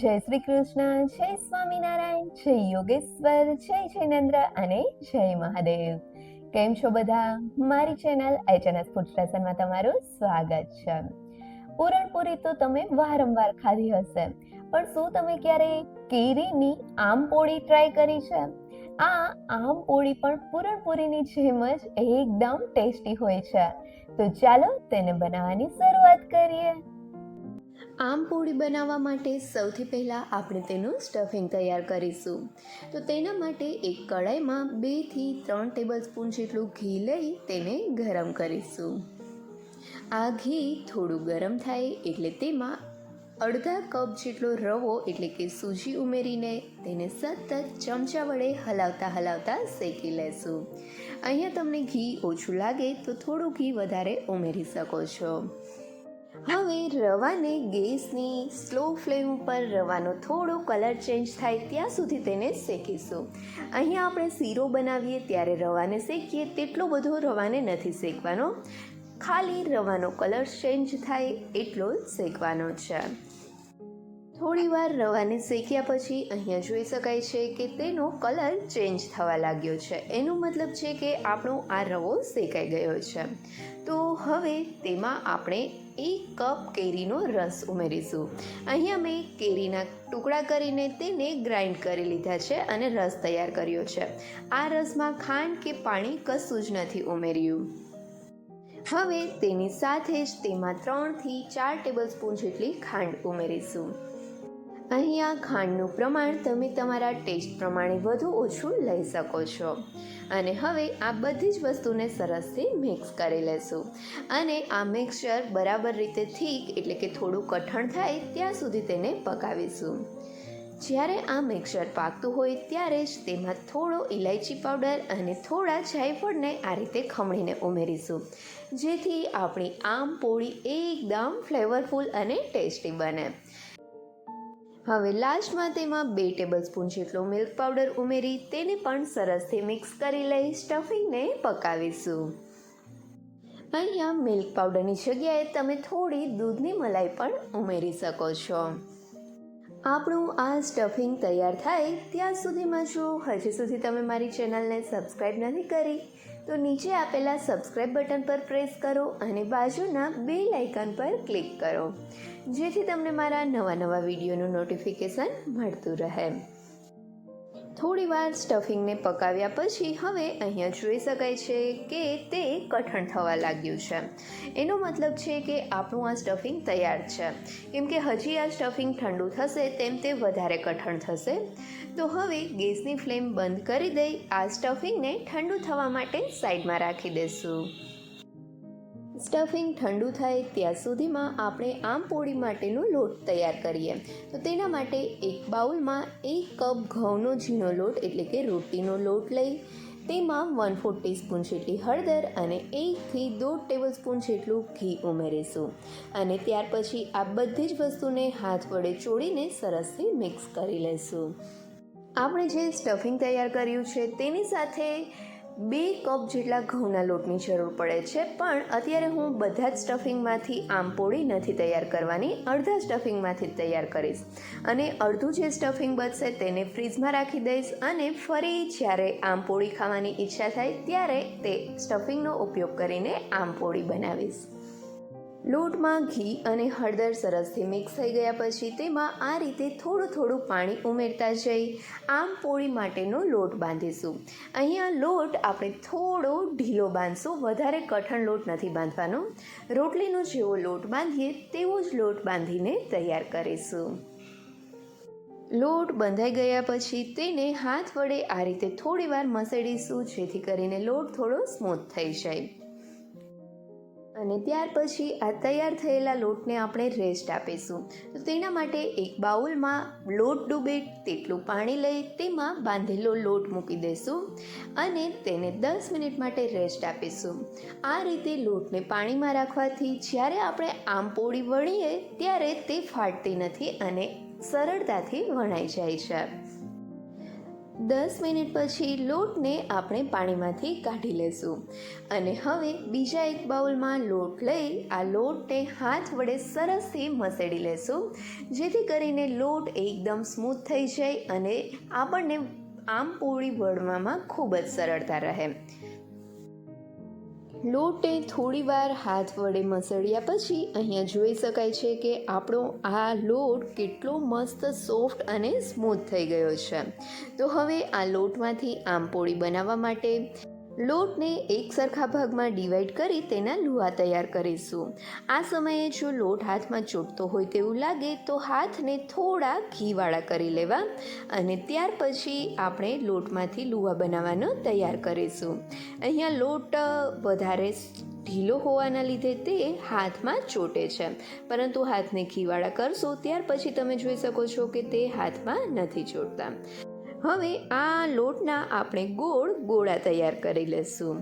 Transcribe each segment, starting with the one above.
જય શ્રી કૃષ્ણ, જય સ્વામિનારાયણ, જય યોગેશ્વર, જય જૈનેન્દ્ર અને જય મહાદેવ. કેમ છો બધા? મારી ચેનલ એચએનએસ ફૂડ સ્ટેશનમાં તમારું સ્વાગત છે. પૂરણપૂરી તો તમે વારંવાર ખાધી હશે, પણ શું તમે ક્યારેય કેરીની આમ પોળી ટ્રાય કરી છે? આ આમ પોળી પણ પૂરણપૂરીની જેમ જ એકદમ ટેસ્ટી હોય છે. તો ચાલો તેને બનાવવાની શરૂઆત કરીએ. આમ પૂરી બનાવવા માટે સૌથી પહેલાં આપણે તેનું સ્ટફિંગ તૈયાર કરીશું. તો તેના માટે એક કડાઈમાં બેથી ત્રણ ટેબલ સ્પૂન જેટલું ઘી લઈ તેને ગરમ કરીશું. આ ઘી થોડું ગરમ થાય એટલે તેમાં અડધા કપ જેટલો રવો એટલે કે સૂજી ઉમેરીને તેને સતત ચમચા વડે હલાવતા હલાવતા શેકી લેશું. અહીંયા તમને ઘી ઓછું લાગે તો થોડું ઘી વધારે ઉમેરી શકો છો. હવે રવાને ગેસની સ્લો ફ્લેમ ઉપર રવાનો થોડો કલર ચેન્જ થાય ત્યાં સુધી તેને શેકીશું. અહીંયા આપણે શીરો બનાવીએ ત્યારે રવાને શેકીએ તેટલો બધો રવાને નથી શેકવાનો. ખાલી રવાનો કલર ચેન્જ થાય એટલો શેકવાનો છે. થોડીવાર રવાને શેક્યા પછી અહીંયા જોઈ શકાય છે કે તેનો કલર ચેન્જ થવા લાગ્યો છે. એનો મતલબ છે કે આપણો આ રવો શેકાઈ ગયો છે. તો હવે તેમાં આપણે એક કપ કેરીનો રસ ઉમેરીશું. અહીંયા મેં કેરીના ટુકડા કરીને તેને ગ્રાઇન્ડ કરી લીધા છે અને રસ તૈયાર કર્યો છે. આ રસમાં ખાંડ કે પાણી કશું જ નથી ઉમેર્યું. હવે તેની સાથે જ તેમાં ત્રણથી ચાર ટેબલ સ્પૂન જેટલી ખાંડ ઉમેરીશું. અહીંયા ખાંડનું પ્રમાણ તમે તમારા ટેસ્ટ પ્રમાણે વધુ ઓછું લઈ શકો છો. અને હવે આ બધી જ વસ્તુને સરસથી મિક્સ કરી લેશું. અને આ મિક્સચર બરાબર રીતે થીક એટલે કે થોડું કઠણ થાય ત્યાં સુધી તેને પકાવીશું. જ્યારે આ મિક્સર પાકતું હોય ત્યારે જ તેમાં થોડો ઇલાયચી પાવડર અને થોડા જાયફળને આ રીતે ખમણીને ઉમેરીશું. જેથી આપણી આમ પોળી એકદમ ફ્લેવરફુલ અને ટેસ્ટી બને. હવે લાસ્ટમાં તેમાં બે ટેબલ સ્પૂન જેટલો મિલ્ક પાવડર ઉમેરી તેને પણ સરસથી મિક્સ કરી લઈ સ્ટફિંગને પકાવીશું. અહીંયા મિલ્ક પાવડરની જગ્યાએ તમે થોડી દૂધની મલાઈ પણ ઉમેરી શકો છો. આપણું આ સ્ટફિંગ તૈયાર થાય ત્યાં સુધીમાં જો હજી સુધી તમે મારી ચેનલને સબસ્ક્રાઈબ નથી કરી તો નીચે આપેલા સબસ્ક્રાઈબ બટન પર પ્રેસ કરો અને બાજુના બે લાઇકન પર ક્લિક કરો. જેથી તમને મારા નવા નવા વિડીયોનું નોટિફિકેશન મળતું રહે. થોડીવાર સ્ટફિંગને પકાવ્યા પછી હવે અહીંયા જોઈ શકાય છે કે તે કઠણ થવા લાગ્યું છે. એનો મતલબ છે કે આપણું આ સ્ટફિંગ તૈયાર છે. કેમ કે હજી આ સ્ટફિંગ ઠંડુ થશે તેમ તે વધારે કઠણ થશે. તો હવે ગેસની ફ્લેમ બંધ કરી દઈ આ સ્ટફિંગને ઠંડુ થવા માટે સાઈડમાં રાખી દઈશું સ્ટફિંગ ઠંડુ થાય ત્યાં સુધીમાં આપણે આમ પોળી માટેનો લોટ તૈયાર કરીએ. તો તેના માટે એક બાઉલમાં એક કપ ઘઉંનો ઝીણો લોટ, એટલે કે રોટીનો લોટ લઈ, તેમાં વન ફોર ટીસ્પૂન જેટલી હળદર અને એકથી દોઢ ટેબલ સ્પૂન જેટલું ઘી ઉમેરીશું. અને ત્યાર પછી આ બધી જ વસ્તુને હાથ વડે ચોળીને સરસથી મિક્સ કરી લઈશું. આપણે જે સ્ટફિંગ તૈયાર કર્યું છે તેની સાથે બે કપ જેટલા ઘઉંના લોટની જરૂર પડે છે, પણ અત્યારે હું બધા જ સ્ટફિંગમાંથી આમપોળી નથી તૈયાર કરવાની, અડધા સ્ટફિંગમાંથી તૈયાર કરીશ. અને અડધું જે સ્ટફિંગ બચશે તેને ફ્રીજમાં રાખી દઈશ અને ફરી જ્યારે આમપોળી ખાવાની ઈચ્છા થાય ત્યારે તે સ્ટફિંગનો ઉપયોગ કરીને આમપોળી બનાવીશ. લોટમાં ઘી અને હળદર સરસથી મિક્સ થઈ ગયા પછી તેમાં આ રીતે થોડું થોડું પાણી ઉમેરતા જઈ આમ પોળી માટેનો લોટ બાંધીશું. અહીંયા લોટ આપણે થોડો ઢીલો બાંધશું, વધારે કઠણ લોટ નથી બાંધવાનો. રોટલીનો જેવો લોટ બાંધીએ તેવો જ લોટ બાંધીને તૈયાર કરીશું. લોટ બંધાઈ ગયા પછી તેને હાથ વડે આ રીતે થોડીવાર મસળીશું, જેથી કરીને લોટ થોડો સ્મૂથ થઈ જાય. અને ત્યાર પછી આ તૈયાર થયેલા લોટને આપણે રેસ્ટ આપીશું. તો તેના માટે એક બાઉલમાં લોટ ડૂબે તેટલું પાણી લઈ તેમાં બાંધેલો લોટ મૂકી દઈશું અને તેને દસ મિનિટ માટે રેસ્ટ આપીશું. આ રીતે લોટને પાણીમાં રાખવાથી જ્યારે આપણે આમ પોળી વણીએ ત્યારે તે ફાટતી નથી અને સરળતાથી વણાઈ જાય છે. દસ મિનિટ પછી લોટને આપણે પાણીમાંથી કાઢી લેશું. અને હવે બીજા એક બાઉલમાં લોટ લઈ આ લોટને હાથ વડે સરસથી મસેડી લેશું. જેથી કરીને લોટ એકદમ સ્મૂથ થઈ જાય અને આપણને આમ પૂરી વળવામાં ખૂબ જ સરળતા રહે. લોટને થોડી વાર હાથ વડે મસળ્યા પછી અહીંયા જોઈ શકાય છે કે આપણો આ લોટ કેટલો મસ્ત સોફ્ટ અને સ્મૂથ થઈ ગયો છે. તો હવે આ લોટમાંથી આમપોળી બનાવવા માટે લોટને એક સરખા ભાગમાં ડિવાઈડ કરી તેના લુહા તૈયાર કરીશું. આ સમયે જો લોટ હાથમાં ચોટતો હોય તેવું લાગે તો હાથને થોડા ઘીવાળા કરી લેવા અને ત્યાર પછી આપણે લોટમાંથી લુહા બનાવવાનો તૈયાર કરીશું. અહીંયા લોટ વધારે ઢીલો હોવાના લીધે તે હાથમાં ચોટે છે. પરંતુ હાથને ઘીવાળા કરશો, ત્યાર પછી તમે જોઈ શકો છો કે તે હાથમાં નથી ચોટતા. હવે આ લોટના આપણે ગોળ ગોળા તૈયાર કરી લઈશું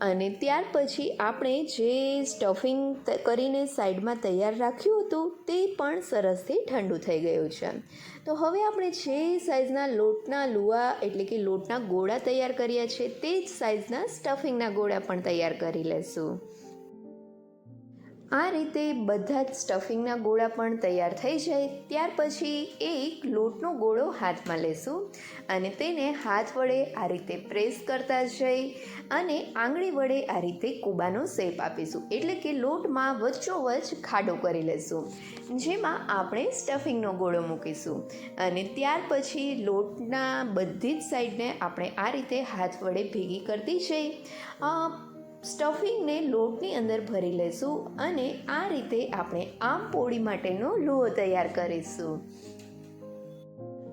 અને ત્યાર પછી આપણે જે સ્ટફિંગ કરીને સાઈડમાં તૈયાર રાખ્યું હતું તે પણ સરસથી ઠંડુ થઈ ગયું છે. તો હવે આપણે જે સાઈઝના લોટના લુવા એટલે કે લોટના ગોળા તૈયાર કર્યા છે તે જ સાઈઝના સ્ટફિંગના ગોળા પણ તૈયાર કરી લેશું. આ રીતે બધા જ સ્ટફિંગના ગોળા પણ તૈયાર થઈ જાય. ત્યાર પછી એક લોટનો ગોળો હાથમાં લેશું અને તેને હાથ વડે આ રીતે પ્રેસ કરતા જઈ અને આંગળી વડે આ રીતે કૂબાનો શેપ આપીશું. એટલે કે લોટમાં વચ્ચોવચ ખાડો કરી લેશું, જેમાં આપણે સ્ટફિંગનો ગોળો મૂકીશું. અને ત્યાર પછી લોટના બધી જ સાઈડને આપણે આ રીતે હાથ વડે ભેગી કરતી જઈ. સ્ટફિંગને લોટની અંદર ભરી લેશું અને આ રીતે આપણે આમ પોળી માટેનો લુઓ તૈયાર કરીશું.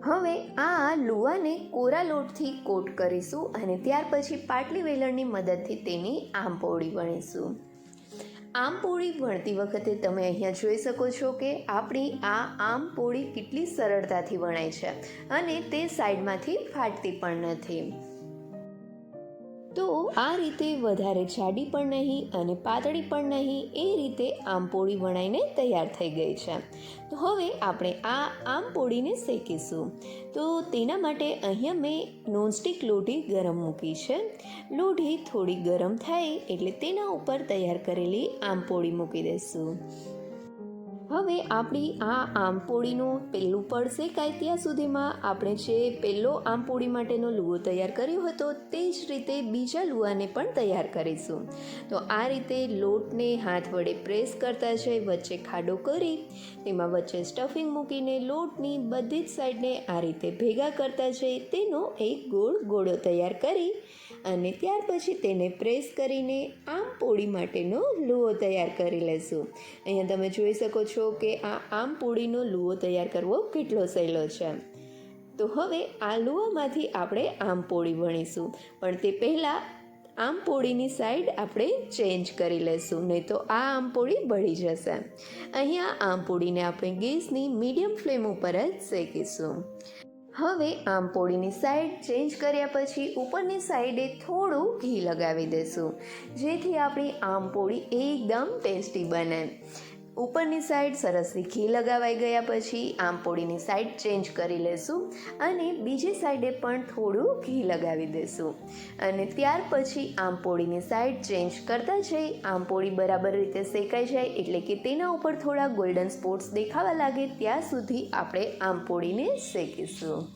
હવે આ લુવાને કોરા લોટથી કોટ કરીશું અને ત્યાર પછી પાટલી વેલણની મદદથી તેની આમ પોળી વણીશું. આમ પોળી વણતી વખતે તમે અહીંયા જોઈ શકો છો કે આપણી આ આમ પોળી કેટલી સરળતાથી વણાય છે અને તે સાઈડમાંથી ફાટતી પણ નથી. તો આ રીતે વધારે જાડી પણ નહીં અને પાતળી પણ નહીં એ રીતે આમપોળી વણાઈને તૈયાર થઈ ગઈ છે. તો હવે આપણે આ આમપોળીને શેકીશું. તો તેના માટે અહીંયા મેં નોનસ્ટિક લોઢી ગરમ મૂકી છે. લોઢી થોડી ગરમ થાય એટલે તેના ઉપર તૈયાર કરેલી આમપોળી મૂકી દઈશું. હવે આપણી આ આમપોળીનું પહેલું પડ શેકાય ત્યાં સુધીમાં. આપણે જે પહેલો આમપોળી માટેનો લુઓ તૈયાર કર્યો હતો તે જ રીતે બીજા લુઆને પણ તૈયાર કરીશું. તો આ રીતે લોટને હાથ વડે પ્રેસ કરતા જઈ વચ્ચે ખાડો કરી, તેમાં વચ્ચે સ્ટફિંગ મૂકીને લોટની બધી જ સાઈડને આ રીતે ભેગા કરતા જઈ તેનો એક ગોળ ગોળો તૈયાર કરી અને ત્યાર પછી તેને પ્રેસ કરીને આમ પોળી માટેનો લુઓ તૈયાર કરી લેશું. અહીંયા તમે જોઈ શકો છો કે આ આમ પોળીનો લુઓ તૈયાર કરવો કેટલો સહેલો છે. તો હવે આ લુઆમાંથી આપણે આમ પોળી વણીશું. પણ તે પહેલાં આમ પોળીની સાઈડ આપણે ચેન્જ કરી લેશું, નહીં તો આ આમ પોળી બળી જશે. અહીંયા આમ પોળીને આપણે ગેસની મીડિયમ ફ્લેમ ઉપર જ શેકીશું. હવે આમ પોળીની સાઈડ ચેન્જ કર્યા પછી ઉપરની સાઈડે થોડું ઘી લગાવી દેશું. જેથી આપણી આમ પોળી એકદમ ટેસ્ટી બને. ઉપરની સાઈડ સરસથી ઘી લગાવાઈ ગયા પછી આમપોળીની સાઈડ ચેન્જ કરી લેશું અને બીજી સાઈડે પણ થોડું ઘી લગાવી દેશું. અને ત્યાર પછી આમપોળીની સાઈડ ચેન્જ કરતા જઈ આમપોળી બરાબર રીતે શેકાઈ જાય એટલે કે તેના ઉપર થોડા ગોલ્ડન સ્પોટ્સ દેખાવા લાગે ત્યાં સુધી આપણે આમપોળીને શેકીશું.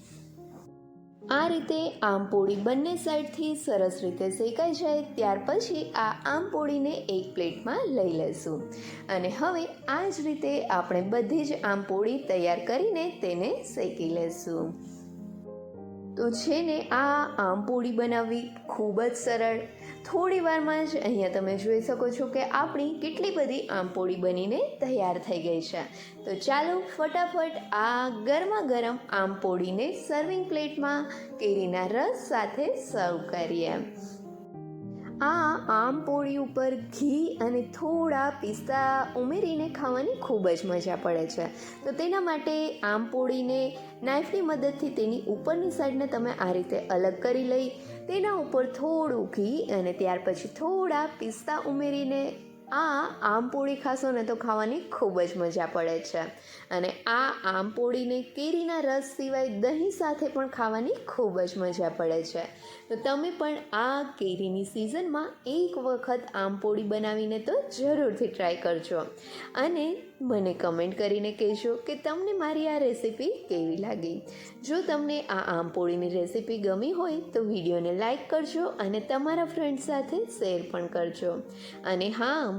આ રીતે આમ પોળી બંને સાઈડથી સરસ રીતે શેકાઈ જાય ત્યાર પછી આ આમ પોળીને એક પ્લેટમાં લઈ લેશું અને હવે આ જ રીતે આપણે બધી જ આમ પોળી તૈયાર કરીને તેને શેકી લેશું તો છે ને આ આમપોળી બનાવવી ખૂબ જ સરળ. થોડી વારમાં જ અહીંયા તમે જોઈ શકો છો કે આપણી કેટલી બધી આમપોળી બનીને તૈયાર થઈ ગઈ છે. તો ચાલો ફટાફટ આ ગરમા ગરમ આમપોળીને સર્વિંગ પ્લેટમાં કેરીના રસ સાથે સર્વ કરીએ. આ આમ પોળી ઉપર ઘી અને થોડા પિસ્તા ઉમેરીને ખાવાની ખૂબ જ મજા પડે છે. તો તેના માટે આમ પોળીને નાઇફની મદદથી તેની ઉપરની સાઈડને તમે આ રીતે અલગ કરી લઈ, તેના ઉપર થોડું ઘી અને ત્યાર પછી થોડા પિસ્તા ઉમેરીને આ આમપોળી ખાશો ને તો ખાવાની ખૂબ જ મજા પડે છે. અને આ આમપોળીને કેરીના રસ સિવાય દહીં સાથે પણ ખાવાની ખૂબ જ મજા પડે છે. તો તમે પણ આ કેરીની સિઝનમાં એક વખત આમપોળી બનાવીને તો જરૂરથી ટ્રાય કરજો. અને મને કમેન્ટ કરીને કહેજો કે તમને મારી આ રેસીપી કેવી લાગી? જો તમને આ આમપોળીની રેસીપી ગમી હોય તો વિડીયોને લાઇક કરજો અને તમારા ફ્રેન્ડ્સ સાથે શેર પણ કરજો. અને હા